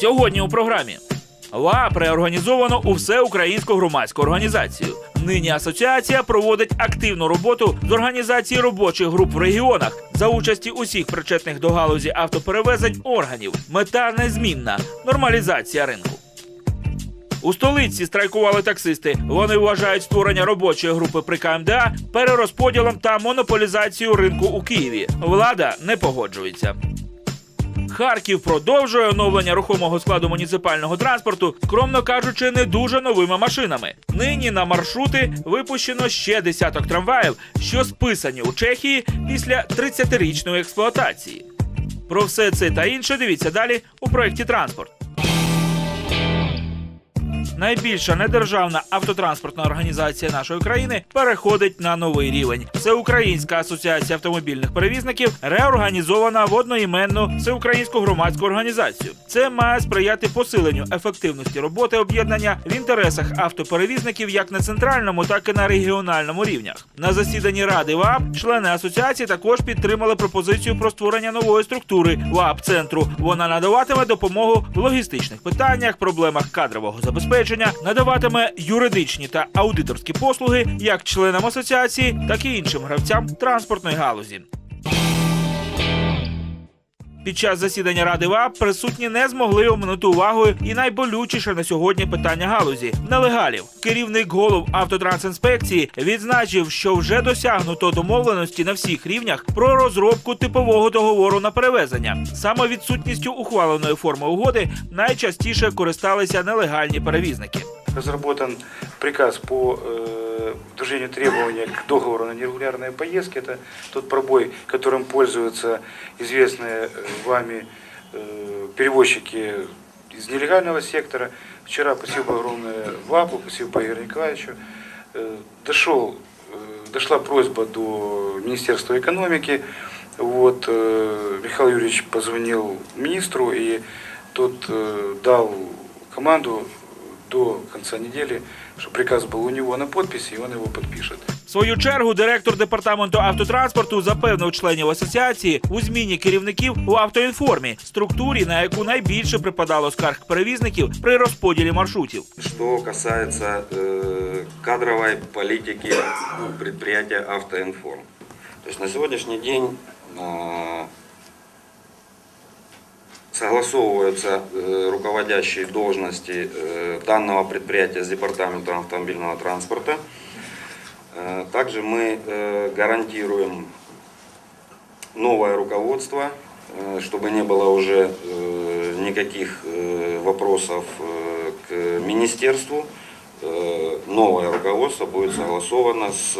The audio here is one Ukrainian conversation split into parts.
Сьогодні у програмі. ВАП реорганізовано у всеукраїнську громадську організацію. Нині асоціація проводить активну роботу з організації робочих груп в регіонах за участі усіх причетних до галузі автоперевезень органів. Мета незмінна нормалізація ринку. У столиці страйкували таксисти. Вони вважають створення робочої групи при КМДА перерозподілом та монополізацією ринку у Києві. Влада не погоджується. Харків продовжує оновлення рухомого складу муніципального транспорту, скромно кажучи, не дуже новими машинами. Нині на маршрути випущено ще десяток трамваїв, що списані у Чехії після 30-річної експлуатації. Про все це та інше дивіться далі у проєкті Транспорт. Найбільша недержавна автотранспортна організація нашої країни переходить на новий рівень. Це Українська асоціація автомобільних перевізників реорганізована в одноіменну всеукраїнську громадську організацію. Це має сприяти посиленню ефективності роботи об'єднання в інтересах автоперевізників як на центральному, так і на регіональному рівнях. На засіданні ради ВАП члени асоціації також підтримали пропозицію про створення нової структури ВАП центру. Вона надаватиме допомогу в логістичних питаннях, проблемах кадрового забезпечення, надаватиме юридичні та аудиторські послуги як членам асоціації, так і іншим гравцям транспортної галузі. Під час засідання ради ВАП присутні не змогли оминути увагою і найболючіше на сьогодні питання галузі нелегалів. Керівник голов автотрансінспекції відзначив, що вже досягнуто домовленості на всіх рівнях про розробку типового договору на перевезення. Саме відсутністю ухваленої форми угоди найчастіше користалися нелегальні перевізники. Разработан приказ по вдвижению требования к договору на нерегулярные поездки. Это тот пробой, которым пользуются известные э, вами э, перевозчики из нелегального сектора. Вчера, спасибо огромное ВАПу, спасибо Игорю Николаевичу, э, дошел, дошла просьба до Министерства экономики. Вот, Михаил Юрьевич позвонил министру, и тот дал команду до конца недели, чтобы приказ был у него на подписи, и он его подпишет. В свою чергу директор департаменту автотранспорту запевнив членів асоціації у зміні керівників у автоінформі, структурі, на яку найбільше припадало скарг перевізників при розподілі маршрутів. Что касается э, кадровой политики предприятия «Автоинформ». То есть на сегодняшний день э, согласовываются э, руководящие должности э, данного предприятия с Департаментом автомобильного транспорта. Э, также мы гарантируем новое руководство, чтобы не было уже никаких вопросов к министерству. Новое руководство будет согласовано с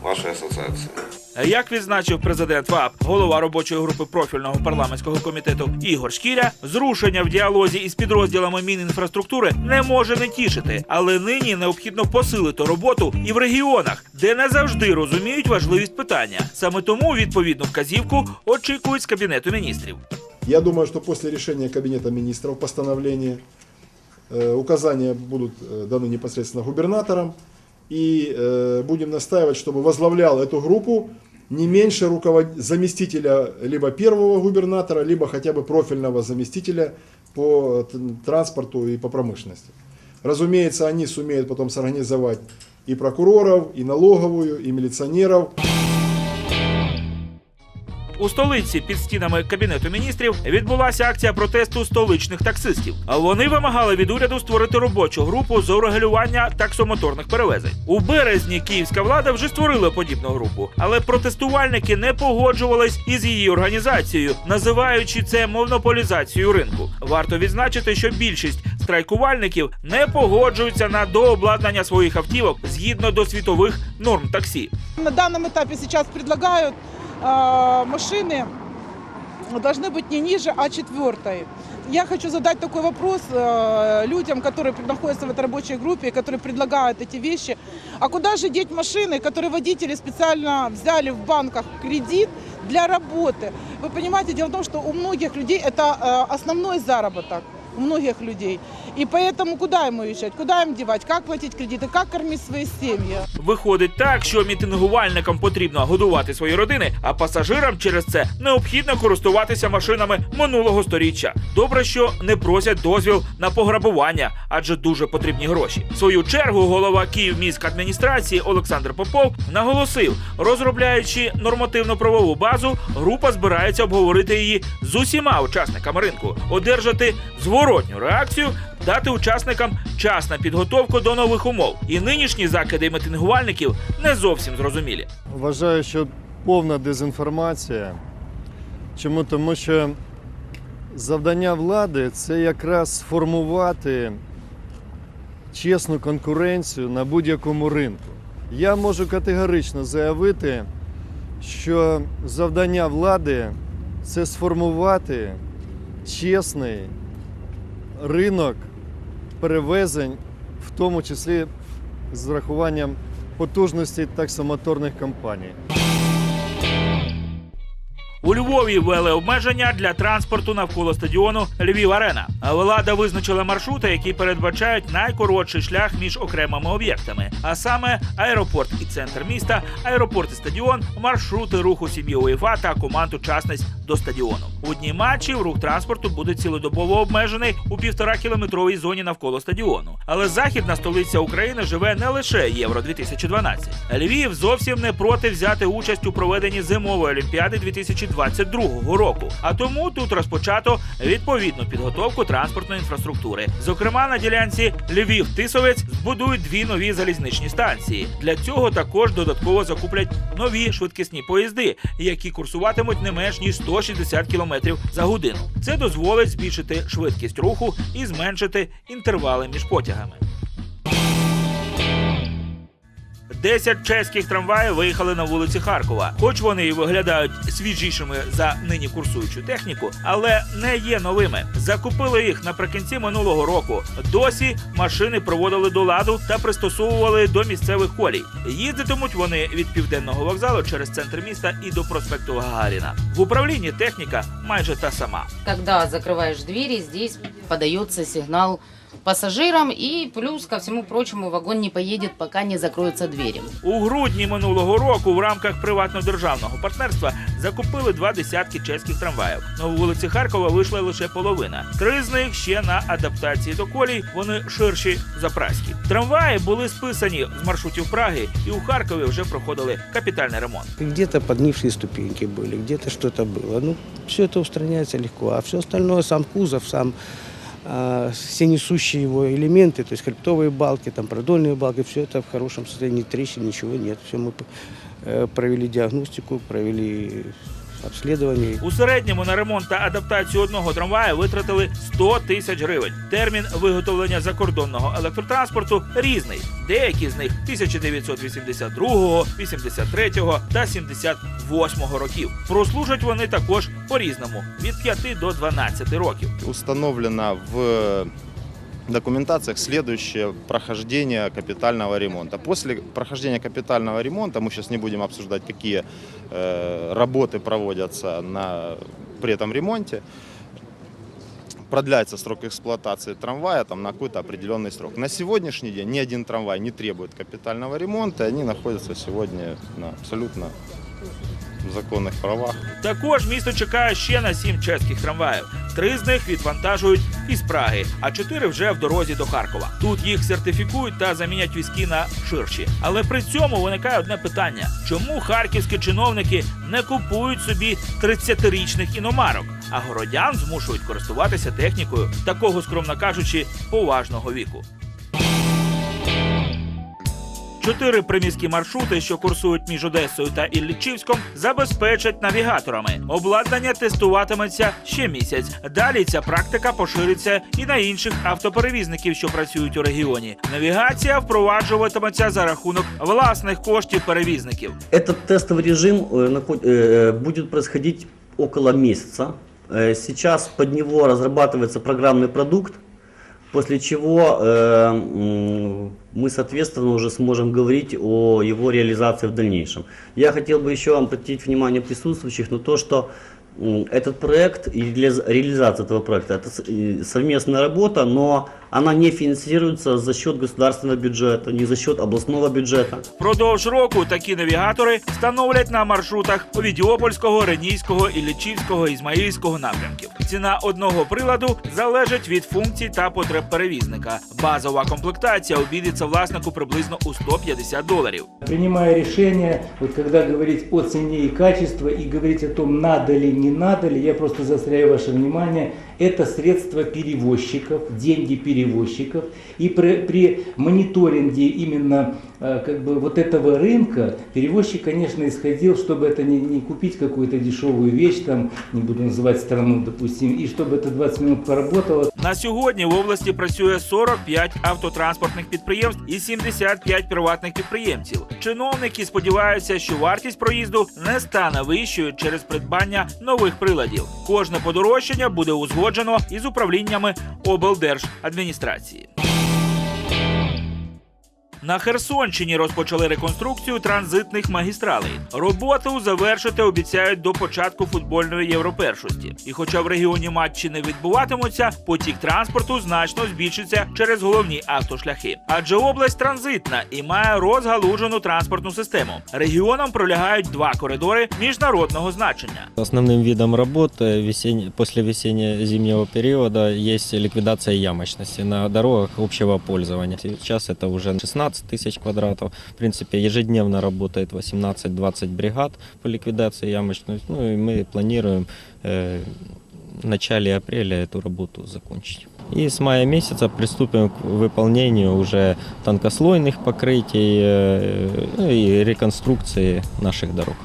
вашей ассоциацией. Як відзначив президент ВАП, голова робочої групи профільного парламентського комітету Ігор Шкіря, зрушення в діалозі із підрозділами Мінінфраструктури не може не тішити, але нині необхідно посилити роботу і в регіонах, де не завжди розуміють важливість питання. Саме тому відповідну вказівку очікують з кабінету міністрів. Я думаю, что после решения Кабинета министров постановления э, указания будут э, даны непосредственно губернаторам. И э, будем настаивать, чтобы возглавлял эту группу не меньше руковод... заместителя либо первого губернатора, либо хотя бы профильного заместителя по транспорту и по промышленности. Разумеется, они сумеют потом сорганизовать и прокуроров, и налоговую, и милиционеров. У столиці під стінами кабінету міністрів відбулася акція протесту столичних таксистів. Вони вимагали від уряду створити робочу групу з урегулювання таксомоторних перевезень. У березні київська влада вже створила подібну групу, але протестувальники не погоджувались із її організацією, називаючи це монополізацією ринку. Варто відзначити, що більшість страйкувальників не погоджуються на дообладнання своїх автівок згідно до світових норм таксі. На этапе сейчас предлагают э, машины должны быть не ниже А4. Я хочу задать такой вопрос э, людям, которые находятся в этой рабочей группе, которые предлагают эти вещи. А куда же деть машины, которые водители специально взяли в банках кредит для работы? Вы понимаете, дело в том, что у многих людей это э, основной заработок. у многих людей. И поэтому куда им уезжать, куда им девать, как платить кредиты, как кормить свои семьи. Виходить так, що мітингувальникам потрібно годувати свої родини, а пасажирам через це необхідно користуватися машинами минулого сторіччя. Добре, що не просять дозвіл на пограбування, адже дуже потрібні гроші. В свою чергу голова Київміськадміністрації Олександр Попов наголосив, розробляючи нормативно-правову базу, група збирається обговорити її з усіма учасниками ринку, одержати зворотню реакцію, дати учасникам час на підготовку до нових умов. І нинішні закиди мітингувальників не зовсім зрозумілі. Вважаю, що повна дезінформація. Чому? Тому що завдання влади це якраз сформувати чесну конкуренцію на будь-якому ринку. Я можу категорично заявити, що завдання влади це сформувати чесний ринок перевезень, в тому числі з врахуванням потужності таксомоторних компаній. У Львові ввели обмеження для транспорту навколо стадіону Львів Арена. Влада визначила маршрути, які передбачають найкоротший шлях між окремими об'єктами, а саме аеропорт і центр міста, аеропорт і стадіон, маршрути руху сім'ї УЄФА та команд учасниць до стадіону. У дні матчів рух транспорту буде цілодобово обмежений у півтора кілометровій зоні навколо стадіону. Але західна столиця України живе не лише Євро 2012. Львів зовсім не проти взяти участь у проведенні зимової олімпіади 2022 року. А тому тут розпочато відповідну підготовку транспортної інфраструктури. Зокрема, на ділянці Львів-Тисовець збудують дві нові залізничні станції. Для цього також додатково закуплять нові швидкісні поїзди, які курсуватимуть не менш ніж 160 км за годину. Це дозволить збільшити швидкість руху і зменшити інтервали між потягами. 10 чеських трамваїв виїхали на вулиці Харкова. Хоч вони і виглядають свіжішими за нині курсуючу техніку, але не є новими. Закупили їх наприкінці минулого року. Досі машини проводили до ладу та пристосовували до місцевих колій. Їздитимуть вони від південного вокзалу через центр міста і до проспекту Гагаріна. В управлінні техніка майже та сама. Когда закрываешь двери, здесь подается сигнал пассажирам и плюс ко всему прочему вагон не поедет, пока не закроются двери. У грудні минулого року в рамках приватно-державного партнерства закупили два десятки чеських трамваїв. На вулиці Харкова вийшла лише половина. Три з них ще на адаптації до колій. Вони ширші за праські. Трамваї були списані з маршрутів Праги, і у Харкові вже проходили капітальний ремонт. Где-то поднившие ступеньки были, где-то что-то было. Ну, все это устраняется легко. А все остальное, сам кузов, сам а, все несущие его элементы, то есть хребтовые балки, там продольные балки, все это в хорошем состоянии, трещин, ничего нет. Все мы э, провели диагностику, провели обследование. У середньому на ремонт та адаптацію одного трамвая витратили 100 тисяч гривень. Термін виготовлення закордонного електротранспорту різний. Деякі з них 1982, 83 та 78 років. Прослужать вони також по-різному від 5 до 12 років. установлено в документациях следующее прохождение капитального ремонта. После прохождения капитального ремонта, мы сейчас не будем обсуждать, какие э, работы проводятся на, при этом ремонте, продляется срок эксплуатации трамвая там, на какой-то определенный срок. На сегодняшний день ни один трамвай не требует капитального ремонта, они находятся сегодня на абсолютно законных правах. Також місто чекає ще на сім чеських трамваїв. Три з них відвантажують із Праги, а чотири вже в дорозі до Харкова. Тут їх сертифікують та замінять візки на ширші. Але при цьому виникає одне питання: чому харківські чиновники не купують собі 30-річних іномарок, а городян змушують користуватися технікою такого, скромно кажучи, поважного віку. Чотири приміські маршрути, що курсують між Одесою та Іллічівськом, забезпечать навігаторами. Обладнання тестуватиметься ще місяць. Далі ця практика пошириться і на інших автоперевізників, що працюють у регіоні. Навігація впроваджуватиметься за рахунок власних коштів перевізників. Этот тестовый режим э, наход- э, будет происходить около месяца. Э, Сейчас под него разрабатывается программный продукт, после чего э, мы, соответственно, уже сможем говорить о его реализации в дальнейшем. Я хотел бы еще обратить внимание присутствующих на то, что этот проект и реализ- реализация этого проекта это совместная работа, но она не финансируется за счет государственного бюджета, не за счет областного бюджета. Впродовж року такі навігатори встановлять на маршрутах Овідіопольського, Ренійського, Іллічівського, Ізмаїльського напрямків. Ціна одного приладу залежить від функцій та потреб перевізника. Базова комплектація обійдеться власнику приблизно у 150 доларів. Принимая решение, вот когда говорить о цене и качестве и говорить о том, надо ли, не надо ли, я просто заостряю ваше внимание, это средства перевозчиков, деньги перевозчиков. И при, при мониторинге именно э, как бы вот этого рынка перевозчик, конечно, исходил, чтобы это не, не купить какую-то дешевую вещь, там, не буду называть страну, допустим, и чтобы это 20 минут поработало, На сьогодні в області працює 45 автотранспортних підприємств і 75 приватних підприємців. Чиновники сподіваються, що вартість проїзду не стане вищою через придбання нових приладів. Кожне подорожчання буде узгоджено із управліннями облдержадміністрації. На Херсонщині розпочали реконструкцію транзитних магістралей. Роботу завершити обіцяють до початку футбольної європершості. І хоча в регіоні матчі не відбуватимуться, потік транспорту значно збільшиться через головні автошляхи. Адже область транзитна і має розгалужену транспортну систему. Регіоном пролягають два коридори міжнародного значення. Основным видом работы весен... после весенне-зимнего периода есть ликвидация ямочности на дорогах общего пользования. Сейчас это уже 16 тысяч квадратов. В принципе, ежедневно работает 18-20 бригад по ликвидации ямочности. Ну и мы планируем э, в начале апреля эту работу закончить. И с мая месяца приступим к выполнению уже тонкослойных покрытий э, ну и реконструкции наших дорог.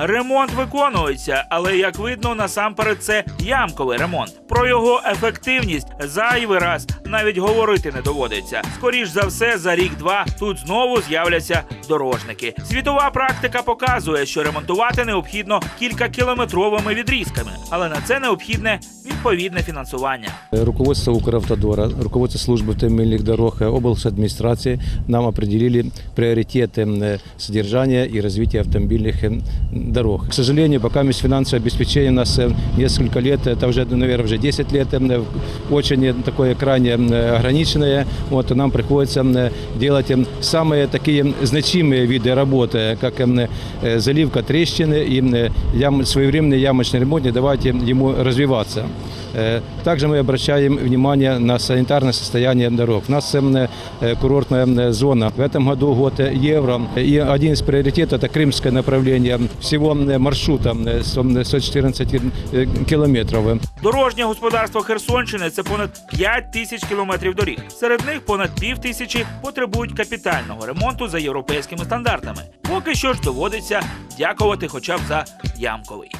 Ремонт виконується, але як видно, насамперед це ямковий ремонт. Про його ефективність зайвий раз навіть говорити не доводиться. Скоріш за все, за рік-два тут знову з'являться дорожники. Світова практика показує, що ремонтувати необхідно кількакілометровими відрізками, але на це необхідне відповідне фінансування. Руководство Укравтодора, руководство службы автомобильных дорог, э, обладминистрации нам определили приоритеты э, содержания и развития автомобильных э, дорог. К сожалению, пока есть финансовое обеспечение у нас э, несколько лет, это уже, наверное, уже 10 лет, э, очень э, такое крайне э, ограниченное. Вот, и нам приходится э, делать э, самые такие значимые виды работы, как э, э, заливка трещины и э, ям, своевременный ямочный ремонт, не давать им- ему развиваться. Э, Также мы обращаем внимание на санитарное состояние дорог. У нас э, э, курортная э, зона. В этом году год э, евро. И один из приоритетов – это крымское направление. Всего э, маршрута э, сто- 114 э, километров. Дорожнє господарство Херсонщини це понад 5 тисяч кілометрів доріг. Серед них понад пів тисячі потребують капітального ремонту за європейськими стандартами. Поки що ж доводиться дякувати хоча б за ямковий.